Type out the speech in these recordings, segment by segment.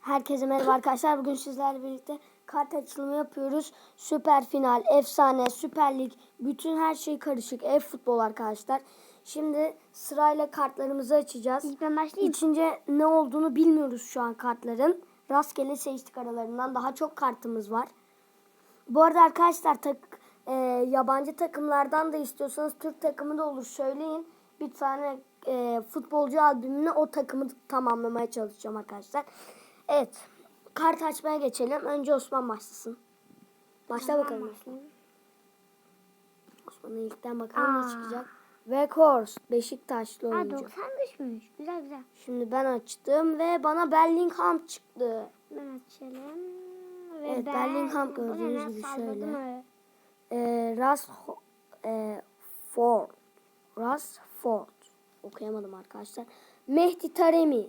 Herkese merhaba arkadaşlar. Bugün sizlerle birlikte kart açılımı yapıyoruz. Süper final, efsane, süper lig, bütün her şey karışık. Ev futbol arkadaşlar. Şimdi sırayla kartlarımızı açacağız. İlk ben başlayayım. İçince ne olduğunu bilmiyoruz şu an kartların. Rastgele seçtik aralarından. Daha çok kartımız var. Bu arada arkadaşlar tak, e, yabancı takımlardan da istiyorsanız Türk takımı da olur söyleyin. Bir tane e, futbolcu albümüne o takımı tamamlamaya çalışacağım arkadaşlar. Evet. Kart açmaya geçelim. Önce Osman başlasın. Başla bakalım. Osman'ın ilkten bakalım Aa. ne çıkacak. Weghorst Beşiktaşlı Aa oyuncu. 95'müş. Güzel güzel. Şimdi ben açtım ve bana Bellingham çıktı. Ben açalım. Ve Evet, ben... Bellingham gördüğünüz gibi şöyle. öyle. Ee, Ras e, Ford. Ras Ford. Okuyamadım arkadaşlar. Mehdi Taremi.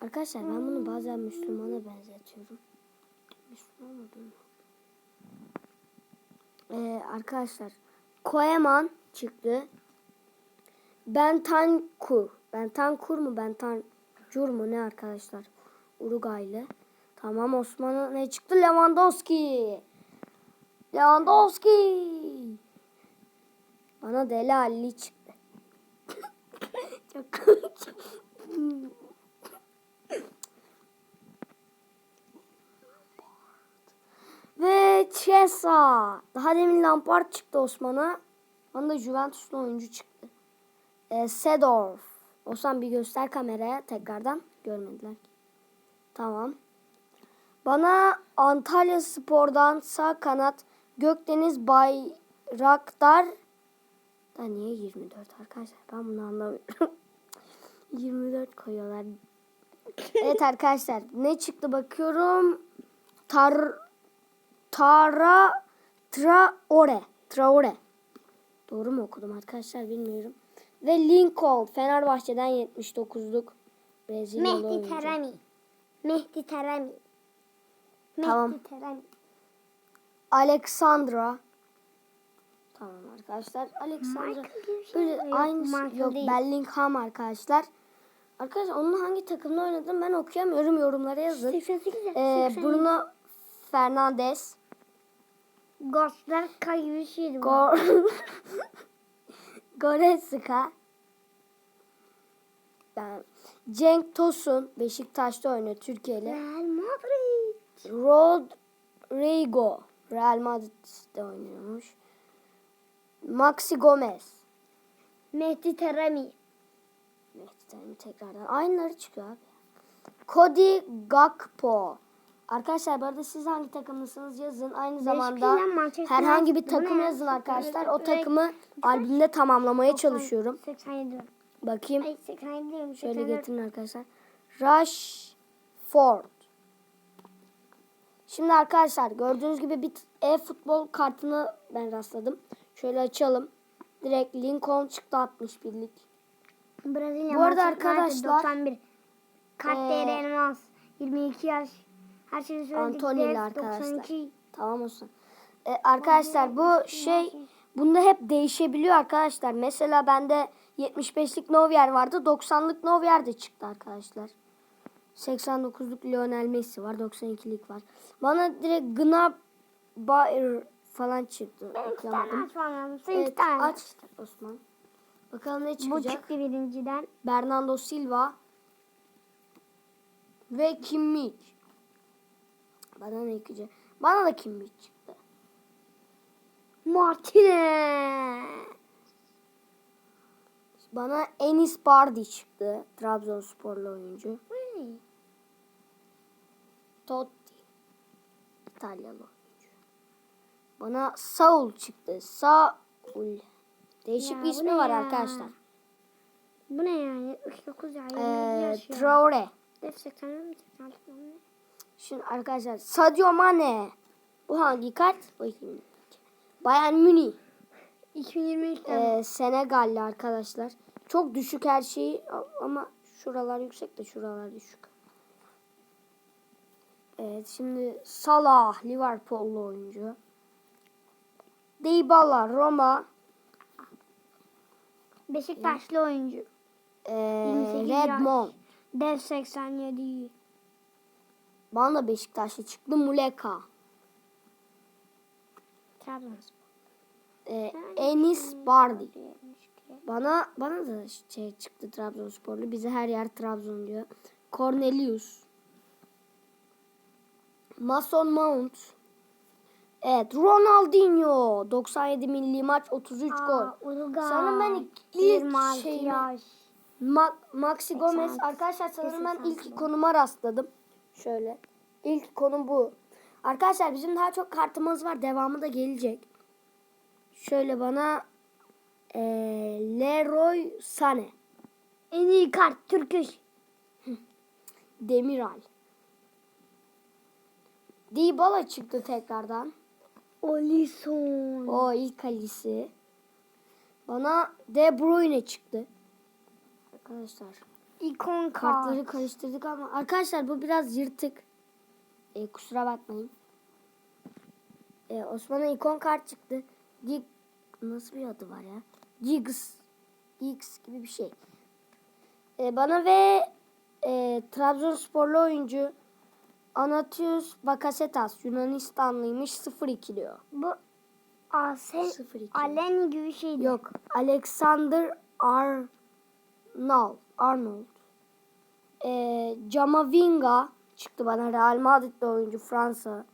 Arkadaşlar ben bunu bazen Müslümana benzetiyorum. Müslüman mıdır? Ee, arkadaşlar Koeman çıktı. Bentancur. Bentancur mu? Bentancur mu ne arkadaşlar? Uruguaylı. Tamam Osman'a ne çıktı? Lewandowski. Lewandowski. Bana Deli Ali çıktı. Çok. Ve Chesa. Daha demin Lampard çıktı Osman'a. Bana da Juventus'lu oyuncu çıktı. E, Sedorf. Osman bir göster kameraya tekrardan. Görmediler. Tamam. Bana Antalya Spor'dan sağ kanat Gökdeniz Bayraktar da niye 24 arkadaşlar ben bunu anlamıyorum. 24 koyuyorlar. Evet arkadaşlar ne çıktı bakıyorum. Tar Tara Traore. Traore. Doğru mu okudum arkadaşlar bilmiyorum. Ve Lincoln Fenerbahçe'den 79'luk Brezilyalı Mehdi oyuncu. Terami. Mehdi Terami. Mehdi Tamam. Terami. Alexandra. Tamam arkadaşlar. Alexandra. Şey Böyle? Yok, aynı yok değil. Bellingham arkadaşlar. Arkadaşlar onun hangi takımda oynadığını ben okuyamıyorum. Yorumlara yazın. 88 ya. Ee, 87. Bruno Fernandes. Ghostlar Kay gibi bir şeydi bu. Go Goretzka. Ben Cenk Tosun Beşiktaş'ta oynuyor Türkiye'li. Real Madrid. Rodrigo Real Madrid'de oynuyormuş. Maxi Gomez. Mehdi Terami. Mehdi'den tekrardan aynıları çıkıyor abi. Cody Gakpo. Arkadaşlar bu arada siz hangi takımlısınız yazın. Aynı zamanda herhangi bir takım ya? yazın arkadaşlar. O takımı albümde tamamlamaya çalışıyorum. 87. Bakayım. Ay 87 diyorum. Şöyle 84. getirin arkadaşlar. Rashford. Şimdi arkadaşlar gördüğünüz gibi bir e-futbol kartını ben rastladım. Şöyle açalım. Direkt Lincoln çıktı 61'lik. Brezilya Bu arada arkadaşlar, 91. Kart değeri elmas. 22 yaş. Her şeyi söyledik. Arkadaşlar. 92. Tamam olsun. E, arkadaşlar bu şey bunda hep değişebiliyor arkadaşlar. Mesela bende 75'lik Novier vardı. 90'lık Novier de çıktı arkadaşlar. 89'luk Lionel Messi var. 92'lik var. Bana direkt Gnabry falan çıktı. Ben iki tane açmam lazım. Sen Evet, iki tane. aç Osman. Bakalım ne Bu çıkacak. çıktı birinciden. Bernardo Silva ve Kimmich. Bana ne çıkacak? Bana da Kimmich çıktı. Martinez. Bana Enis Bardi çıktı. Trabzonsporlu oyuncu. Totti. İtalyalı oyuncu. Bana Saul çıktı. Saul. Değişik Ya bir ismi var ya? arkadaşlar. Bu ne ya? 79 ya. 27 Ee, ya. Traore. Def 80 mi? 86 mı? Şimdi arkadaşlar Sadio Mane. Bu hangi kart? 2022. Bayern Münih. 2023'ten. Ee, Senegalli arkadaşlar. Çok düşük her şeyi ama şuralar yüksek de şuralar düşük. Evet şimdi Salah Liverpool'lu oyuncu. Dybala Roma. Beşiktaşlı oyuncu. Ee, 28 yaş. Redmond. Dev 87. Bana da Beşiktaşlı çıktı. Muleka. Trabzonspor. Ee, Enis Bardi. Bana bana da şey çıktı Trabzonsporlu. Bize her yer Trabzon diyor. Cornelius. Mason Mount. Evet Ronaldinho. 97 milli maç 33 gol. Uruguay. Sanırım ben ilk- ilk 26 şeyimi- yaş. Ma- Maxi Gomez. 86. Arkadaşlar sanırım ben ilk 86. ikonuma rastladım. Şöyle. İlk ikonum bu. Arkadaşlar bizim daha çok kartımız var. Devamı da gelecek. Şöyle bana eee Leroy Sané. En iyi kart Türk iş. Demiral. Dybala çıktı tekrardan. Olison. O ilk kalesi. Bana De Bruyne çıktı. Arkadaşlar İkon kart. kartları karıştırdık ama arkadaşlar bu biraz yırtık. E, kusura bakmayın. E, Osman'a ikon kart çıktı. Gig nasıl bir adı var ya? Giggs. Giggs gibi bir şey. E, bana ve e, Trabzonsporlu oyuncu Anatius Bakasetas Yunanistanlıymış 0-2 diyor. Bu Asel 0-2. Aleni gibi bir şeydi. Yok. Alexander Arnold. Arnold. Ee, Camavinga çıktı bana. Real Madrid'de oyuncu Fransa.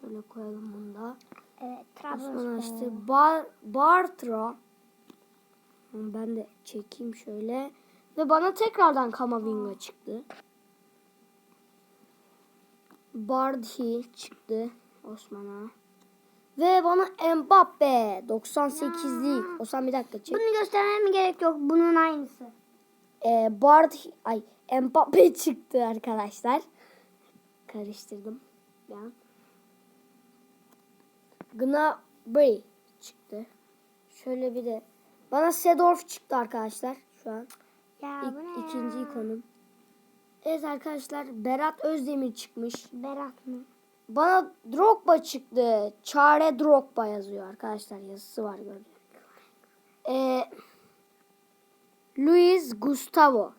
Şöyle koyalım bunu da. Evet Trabzonspor. açtı. Bar Bartra. Ben de çekeyim şöyle. Ve bana tekrardan Kamavinga çıktı. Bardhi çıktı Osman'a. Ve bana Mbappe 98'lik. Osman bir dakika çek. Bunu göstermem mi gerek yok. Bunun aynısı. Ee, Bardhi ay Mbappe çıktı arkadaşlar. Karıştırdım. An. Gnabry çıktı. Şöyle bir de bana Sedorf çıktı arkadaşlar şu an. Ya İlk, bu ne ikinci ya? ikonum. Evet arkadaşlar Berat Özdemir çıkmış. Berat mı? Bana Drogba çıktı. Çare Drogba yazıyor arkadaşlar. Yazısı var gördüğünüz. Ee, Luis Gustavo.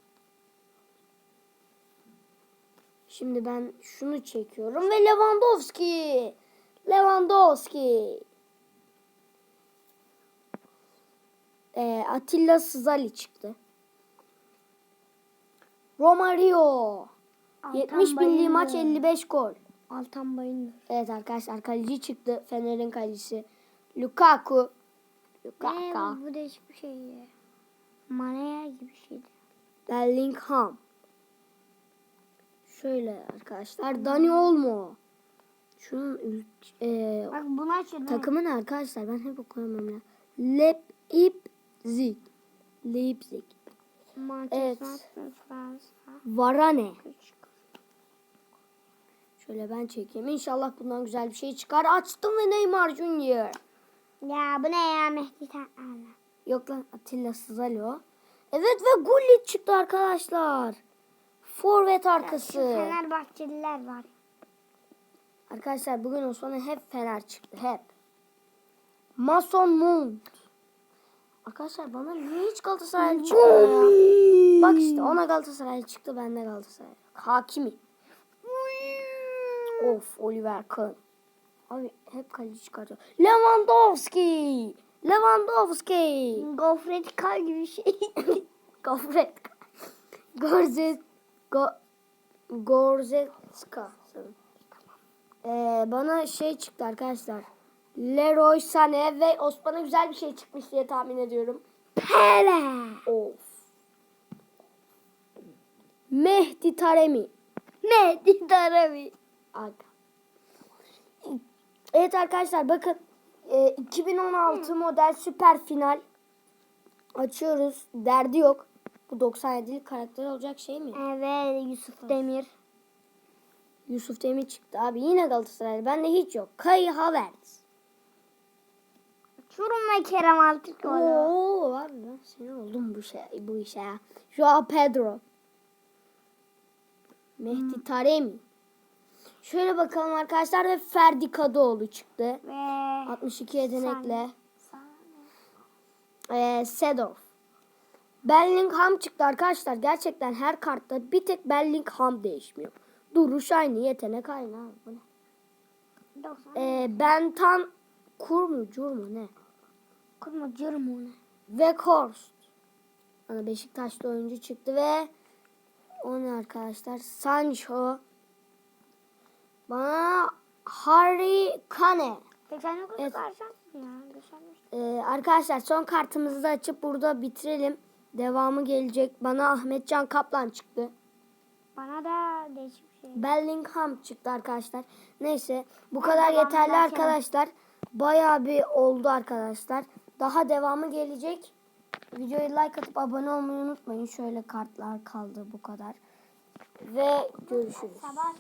Şimdi ben şunu çekiyorum ve Lewandowski. Lewandowski. Ee, Atilla Sızali çıktı. Romario. 70 milli maç 55 gol. Altan Bayındır. Evet arkadaşlar kaleci çıktı. Fener'in kalecisi. Lukaku. Ne Lukaku. bu, bu değişik bir şey ya. Manea gibi bir şeydi. Bellingham. Şöyle arkadaşlar. Dani Olmo. Şunun e, Bak bunu açıyordum. takımı ne arkadaşlar? Ben hep okuyamam ya. Leipzig. Leipzig. Manchester Evet. Fransa. Varane. Küçük. Şöyle ben çekeyim. İnşallah bundan güzel bir şey çıkar. Açtım ve Neymar Junior. Ya bu ne ya Mehdi Tatlı. Yok lan Atilla Sızali o. Evet ve Gullit çıktı arkadaşlar. Forvet arkası. Şu Fenerbahçeliler var. Arkadaşlar bugün Osman'a hep Fener çıktı. Hep. Mason Mount. Arkadaşlar bana niye hiç Galatasaray çıkmıyor ya? Bak işte ona Galatasaray çıktı. Bende Galatasaray. Hakimi. Of Oliver Kahn. Abi hep kaleci çıkartıyor. Lewandowski. Lewandowski. Gofret kal gibi bir şey. Gofret. Gorzet. Go, Gorzetska. Ee, bana şey çıktı arkadaşlar. Leroy Sané ve Osman'a güzel bir şey çıkmış diye tahmin ediyorum. Pele. Of. Mehdi Taremi. Mehdi Tarabi. Evet arkadaşlar bakın. e, 2016 model süper final. Açıyoruz. Derdi yok. Bu 97'lik karakter olacak şey mi? Evet Yusuf Demir. Yusuf Demir çıktı abi. Yine Galatasaray. Bende hiç yok. Kai Havertz. Çorum ve Kerem Altıkoğlu. Oo abi ben seni oldum bu şey bu işe ya. Joao Pedro. Mehdi Taremi. Şöyle bakalım arkadaşlar ve Ferdi Kadıoğlu çıktı. Ve 62 yetenekle. Ee, Sedorf. Bellingham çıktı arkadaşlar. Gerçekten her kartta bir tek Bellingham değişmiyor. Duruş aynı. Yetenek aynı abi. Bu ne? 90. Ee, Bentan kur mu cur mu ne? Kurma cırm onu. Weghorst. Bana Beşiktaş'ta oyuncu çıktı ve o ne arkadaşlar? Sancho. Bana Harry Kane. 89 Evet. Ee, arkadaşlar son kartımızı da açıp burada bitirelim. Devamı gelecek. Bana Ahmetcan Kaplan çıktı. Bana da değişik bir şey. Bellingham çıktı arkadaşlar. Neyse bu Ben kadar yeterli arkadaşlar. Bayağı bir oldu arkadaşlar. Daha devamı gelecek. Videoyu like atıp abone olmayı unutmayın. Şöyle kartlar kaldı bu kadar. Ve görüşürüz. Sabah